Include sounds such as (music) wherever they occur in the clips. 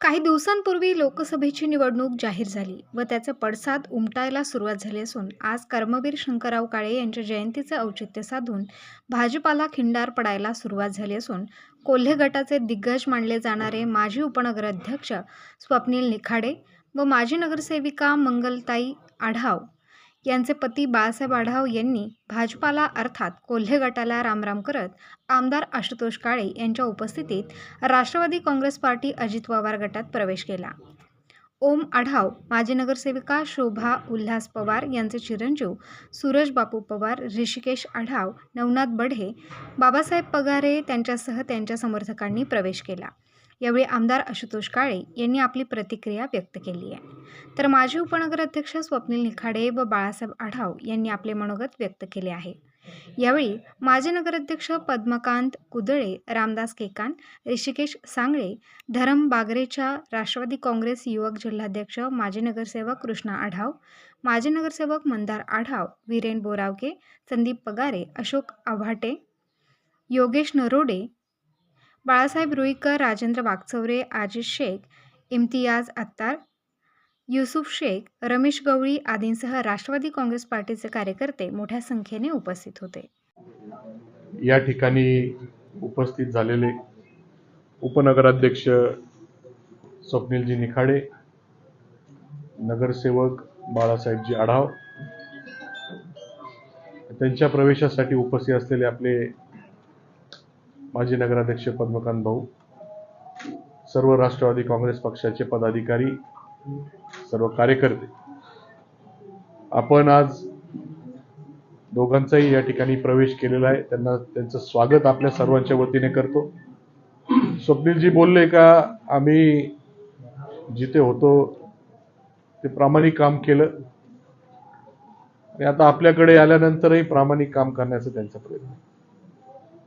काही दिवसांपूर्वी लोकसभेची निवडणूक जाहीर झाली व त्याचे पडसाद उमटायला सुरुवात झाली असून आज कर्मवीर शंकरराव काळे यांच्या जयंतीचे औचित्य साधून भाजपाला खिंडार पडायला सुरुवात झाली असून कोल्हे गटाचे दिग्गज मानले जाणारे माजी उपनगराध्यक्ष स्वप्नील निखाडे व माजी नगरसेविका मंगलताई आढाव यांचे पती बाळासाहेब आढाव यांनी भाजपाला अर्थात कोल्हे गटाला रामराम करत आमदार आशुतोष काळे यांच्या उपस्थितीत राष्ट्रवादी काँग्रेस पार्टी अजित पवार गटात प्रवेश केला. ओम आढाव. माजी नगरसेविका शोभा उल्हास पवार यांचे चिरंजीव सूरज बापू पवार ऋषिकेश आढाव नवनाथ बढे बाबासाहेब पगारे त्यांच्यासह त्यांच्या समर्थकांनी प्रवेश केला. यावेळी आमदार आशुतोष काळे यांनी आपली प्रतिक्रिया व्यक्त केली आहे. तर माजी उपनगराध्यक्ष स्वप्नील निखाडे व बाळासाहेब आढाव यांनी आपले मनोगत व्यक्त केले आहे. यावेळी माजी नगराध्यक्ष पद्मकांत कुदळे रामदास केकान ऋषिकेश सांगळे धरम बागरेच्या राष्ट्रवादी काँग्रेस युवक जिल्हाध्यक्ष माजी नगरसेवक कृष्णा आढाव माजी नगरसेवक मंदार आढाव वीरेन बोरावके संदीप पगारे अशोक आव्हाटे योगेश नरोडे बाळासाहेब रुईकर राजेंद्र वागचौरे आजिज शेख इम्तियाज अत्तार युसुफ शेख रमेश गवळी आदींसह राष्ट्रवादी काँग्रेस पार्टीचे कार्यकर्ते मोठ्या संख्येने उपस्थित होते. या ठिकाणी उपस्थित झालेले उपनगराध्यक्ष स्वप्नीलजी निखाडे नगरसेवक बाळासाहेबजी आढाव त्यांच्या प्रवेशासाठी उपस्थित असलेले आपले माजी नगराध्यक्ष पद्मकांत भाऊ सर्व राष्ट्रवादी काँग्रेस पक्षाचे पदाधिकारी सर्व कार्यकर्ते. आपण आज दोघांचाही या ठिकाणी प्रवेश केलेला आहे. त्यांना त्यांचं स्वागत आपल्या सर्वांच्या वतीने करतो. स्वप्नीलजी बोलले का आम्ही जिथे होतो ते प्रामाणिक काम केलं. आणि आता आपल्याकडे आल्यानंतरही प्रामाणिक काम करण्याचा त्यांचा प्रयत्न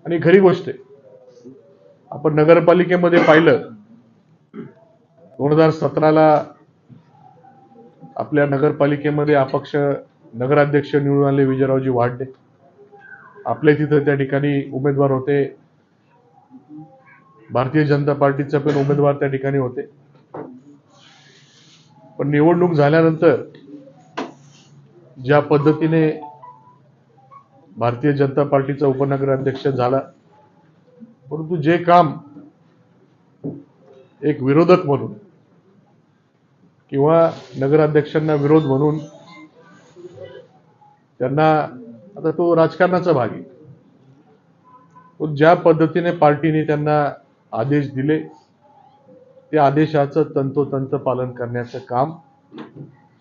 आणि खरी गोष्ट आहे आपण नगरपालिकेमध्ये पाहिलं दोन हजार सतराला आपल्या नगरपालिकेमध्ये अपक्ष नगराध्यक्ष निवडून आले विजयरावजी वाढले आपल्या तिथं त्या ठिकाणी उमेदवार होते. भारतीय जनता पार्टीचे पण उमेदवार त्या ठिकाणी होते. पण निवडणूक झाल्यानंतर ज्या पद्धतीने भारतीय जनता पार्टीचा उपनगराध्यक्ष झाला परंतु जे काम एक विरोधक म्हणून किंवा नगराध्यक्षांना विरोध म्हणून त्यांना आता तो राजकारणाचा भाग आहे. तो ज्या पद्धतीने पार्टीने त्यांना आदेश दिले त्या आदेशाचं तंतोतंत पालन करण्याचं काम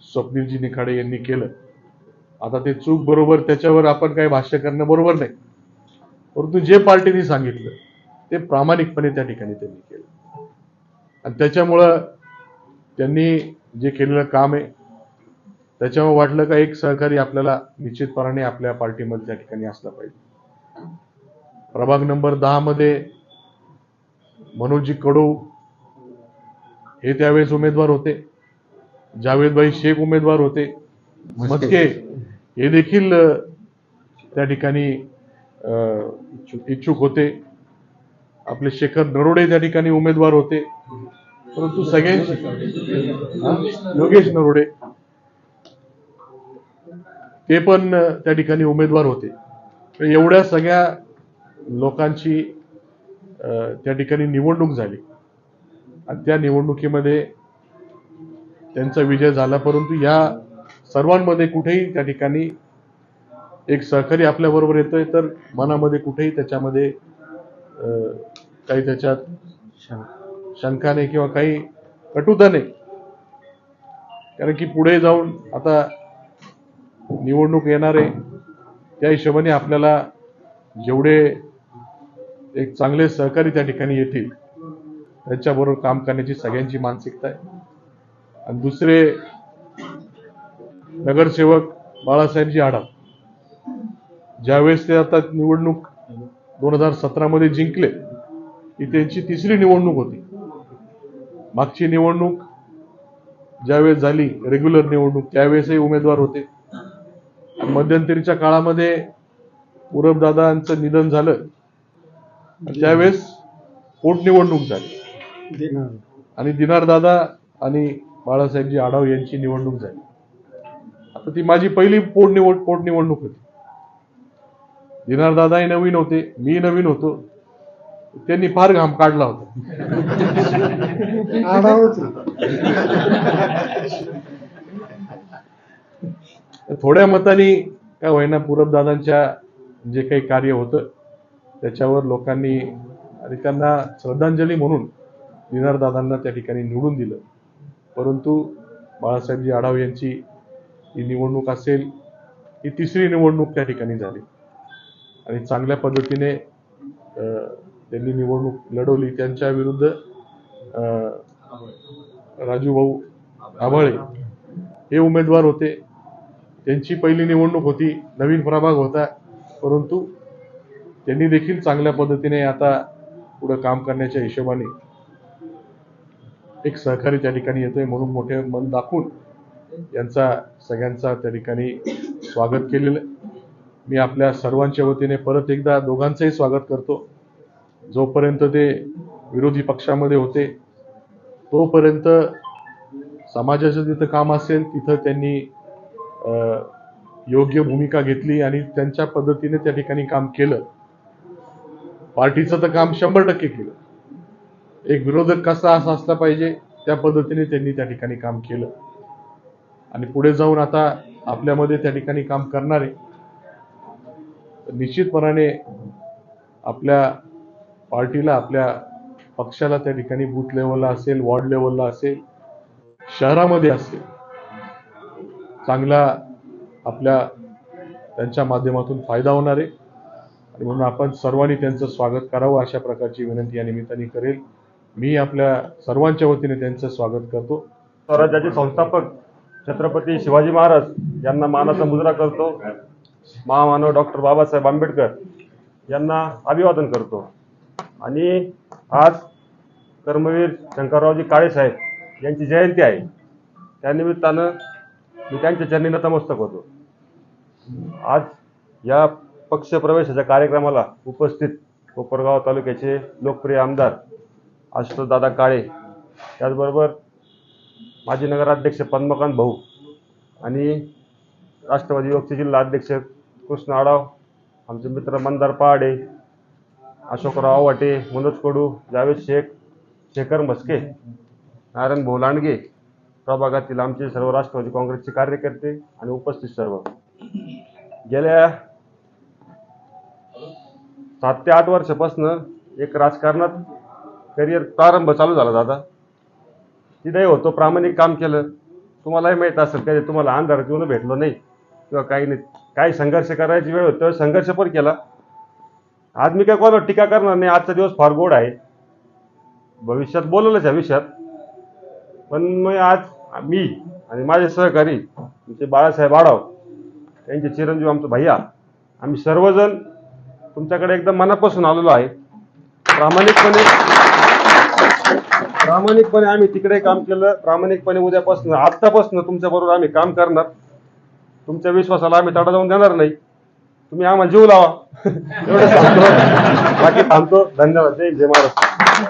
स्वप्नीलजी निखाडे यांनी केलं. आता ते चूक बरोबर त्याच्यावर आपण काही भाष्य करणं बरोबर नाही. परंतु जे पार्टीने सांगितलं ते प्रामाणिकपणे त्या ठिकाणी त्यांनी केलं. आणि त्याच्यामुळं त्यांनी जे केलेलं काम आहे त्याच्यामुळे वाटलं का एक सहकारी आपल्याला निश्चितपणाने आपल्या पार्टीमध्ये त्या ठिकाणी असला पाहिजे. प्रभाग नंबर दहा मध्ये मनोजी कडू हे त्यावेळेस उमेदवार होते. जावेदभाई शेख उमेदवार होते. मस्के हे देखील त्या ठिकाणी इच्छुक होते. आपले शेखर नरोडे त्या ठिकाणी उमेदवार होते. परंतु सगळ्यांची योगेश नरोडे ते पण त्या ठिकाणी उमेदवार होते. एवढ्या सगळ्या लोकांची त्या ठिकाणी निवडणूक झाली. आणि त्या निवडणुकीमध्ये त्यांचा विजय झाला परंतु या सर्वांमध्ये कुठेही त्या ठिकाणी एक सहकारी आपल्याबरोबर येतोय तर मनामध्ये कुठेही त्याच्यामध्ये काही त्याच्यात शंका नाही किंवा काही कटुता नाही कारण की पुढे जाऊन आता निवडणूक येणार आहे त्या हिशोबाने आपल्याला जेवढे एक चांगले सहकारी त्या ठिकाणी येतील त्यांच्याबरोबर काम करण्याची सगळ्यांची मानसिकता आहे. आणि दुसरे नगरसेवक बाळासाहेबजी आढाव. ज्यावेळेस ते आता निवडणूक दोन हजार सतरामध्ये जिंकले ही त्यांची तिसरी निवडणूक होती. मागची निवडणूक ज्यावेळेस झाली रेग्युलर निवडणूक त्यावेळेसही उमेदवार होते. मध्यंतरीच्या काळामध्ये दादांचं निधन झालं. त्यावेळेस पोटनिवडणूक झाली. आणि दिनार दादा आणि बाळासाहेबजी आढाव यांची निवडणूक झाली. आता ती माझी पहिली पोटनिवड पोटनिवडणूक होती. दिनार दादाही नवीन होते मी नवीन होतो. त्यांनी फार घाम काढला होता. थोड्या मताने काय होईना दादांच्या जे काही कार्य होतं त्याच्यावर लोकांनी आणि त्यांना श्रद्धांजली म्हणून दिनार दादांना त्या ठिकाणी निवडून दिलं. परंतु बाळासाहेबजी आढाव यांची ही निवडणूक असेल ही तिसरी निवडणूक त्या ठिकाणी झाली. आणि चांगल्या पद्धतीने त्यांनी निवडणूक लढवली. त्यांच्या विरुद्ध अं, राजूभाऊ आभाळे हे उमेदवार होते. त्यांची पहिली निवडणूक होती. नवीन प्रभाग होता. परंतु त्यांनी देखील चांगल्या पद्धतीने आता पुढे काम करण्याच्या हिशोबाने एक सहकारी त्या ठिकाणी येतोय. म्हणून मोठे मन दाखवून यांचा सगळ्यांचा त्या ठिकाणी स्वागत केलेलं मी आपल्या सर्वांच्या वतीने परत एकदा दोघांचंही स्वागत करतो. जोपर्यंत ते विरोधी पक्षामध्ये होते तोपर्यंत समाजाचं जिथं काम असेल तिथं त्यांनी योग्य भूमिका घेतली आणि त्यांच्या पद्धतीने त्या ठिकाणी काम केलं. पार्टीचं तर काम शंभर टक्के केलं. एक विरोधक कसा असा असला पाहिजे त्या पद्धतीने त्यांनी त्या ठिकाणी काम केलं. आणि पुढे जाऊन आता आपल्यामध्ये त्या ठिकाणी काम करणारे निश्चितपणाने आपल्या पार्टीला आपल्या पक्षाला त्या ठिकाणी बूथ लेवलला असेल वॉर्ड लेवलला असेल शहरामध्ये असेल चांगला आपल्या त्यांच्या माध्यमातून फायदा होणार आहे. आणि म्हणून आपण सर्वांनी त्यांचं स्वागत करावं अशा प्रकारची विनंती या निमित्ताने करेल. मी आपल्या सर्वांच्या वतीने त्यांचं स्वागत करतो. स्वराज्याचे संस्थापक छत्रपती शिवाजी महाराज यांना मानाचा मुजरा करतो. महामानव डॉक्टर बाबासाहेब आंबेडकर यांना अभिवादन करतो. आणि आज कर्मवीर शंकररावजी काळेसाहेब यांची जयंती आहे. त्यानिमित्तानं मी त्यांच्या चरणी नतमस्तक होतो. आज या पक्षप्रवेशाच्या कार्यक्रमाला उपस्थित कोपरगाव तालुक्याचे लोकप्रिय आमदार आशुतोषदादा काळे त्याचबरोबर माजी नगराध्यक्ष पद्मकांत भाऊ आणि राष्ट्रवादी युवकचे जिल्हा अध्यक्ष कृष्ण आडाव आमचे मित्र मंदार पहाडे अशोकराव वाटे मनोज कडू जावेद शेख शेखर मस्के नारायण भोलांडगे प्रभागातील आमचे सर्व राष्ट्रवादी काँग्रेसचे कार्यकर्ते आणि उपस्थित सर्व. गेल्या सात ते आठ वर्षापासून एक राजकारणात करिअर प्रारंभ चालू झाला दादा. तिथेही होतो प्रामाणिक काम केलं. तुम्हालाही माहीत असेल कधी तुम्हाला अंधारात येऊन भेटलो नाही किंवा काही नाही. काही संघर्ष करायची वेळ होती संघर्ष पण केला. आज मी काय कोणावर टीका करणार नाही? आजचा दिवस फार गोड आहे. भविष्यात बोलवलंच भविष्यात विषयात पण मग आज मी आणि माझे सहकारी तुमचे बाळासाहेब आढाव त्यांचे चिरंजीव आमचं भैया आम्ही सर्वजण तुमच्याकडे एकदम मनापासून आलेलो आहे. प्रामाणिकपणे प्रामाणिकपणे आम्ही तिकडे काम केलं. प्रामाणिकपणे उद्यापासून आत्तापासून तुमच्याबरोबर आम्ही काम करणार. तुमच्या विश्वासाला आम्ही तडा जाऊन देणार नाही. तुम्ही आम्हाला जीव लावा. (laughs) एवढं सांगतो. बाकी थांबतो. धन्यवाद. जय जय महाराष्ट्र.